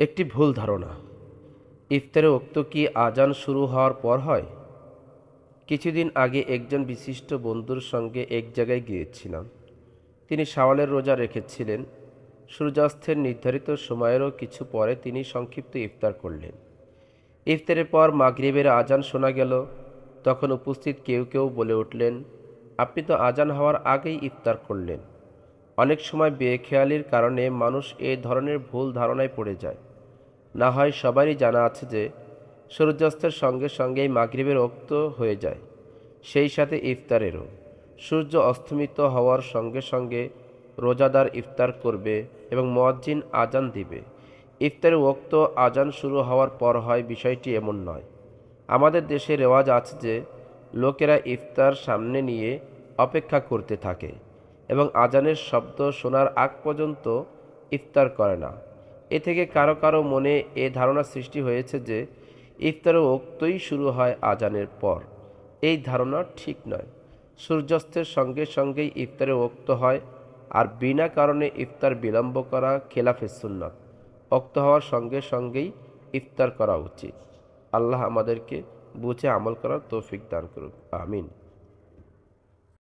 একটি ভুল ধারণা। ইফতারে উক্ত কি আজান শুরু হওয়ার পর হয়? কিছুদিন আগে একজন বিশিষ্ট বন্ধুর সঙ্গে এক জায়গায় গিয়েছিলাম। তিনি শাওয়ালের রোজা রেখেছিলেন। সূর্যাস্তের নির্ধারিত সময়েরও কিছু পরে তিনি সংক্ষিপ্ত ইফতার করলেন। ইফতারের পর মাগরিবের আজান শোনা গেল। তখন উপস্থিত কেউ কেউ বলে উঠলেন, আপনি তো আজান হওয়ার আগেই ইফতার করলেন। অনেক সময় বেখেয়ালির কারণে মানুষ এ ধরনের ভুল ধারণায় পড়ে যায়। না হয় সবারই জানা আছে যে সূর্যাস্তের সঙ্গে সঙ্গেই মাগরিবের রক্ত হয়ে যায়, সেই সাথে ইফতারেরও। সূর্য অস্তমিত হওয়ার সঙ্গে সঙ্গে রোজাদার ইফতার করবে এবং মুয়াজ্জিন আজান দিবে। ইফতারের ওক্ত আজান শুরু হওয়ার পর হয়, বিষয়টি এমন নয়। আমাদের দেশে রেওয়াজ আছে যে, লোকেরা ইফতার সামনে নিয়ে অপেক্ষা করতে থাকে এবং আজানের শব্দ শোনার আগ পর্যন্ত ইফতার করে না। এ থেকে কারও কারও মনে এ ধারণা সৃষ্টি হয়েছে যে ইফতারের ওক্তই শুরু হয় আজানের পর। এই ধারণা ঠিক নয়। সূর্যাস্তের সঙ্গে সঙ্গেই ইফতারে ওক্ত হয় আর বিনা কারণে ইফতার বিলম্ব করা খেলাফে সুন্নত। ওক্ত হওয়ার সঙ্গে সঙ্গেই ইফতার করা উচিত। আল্লাহ আমাদেরকে বুঝে আমল করার তৌফিক দান করুক। আমিন।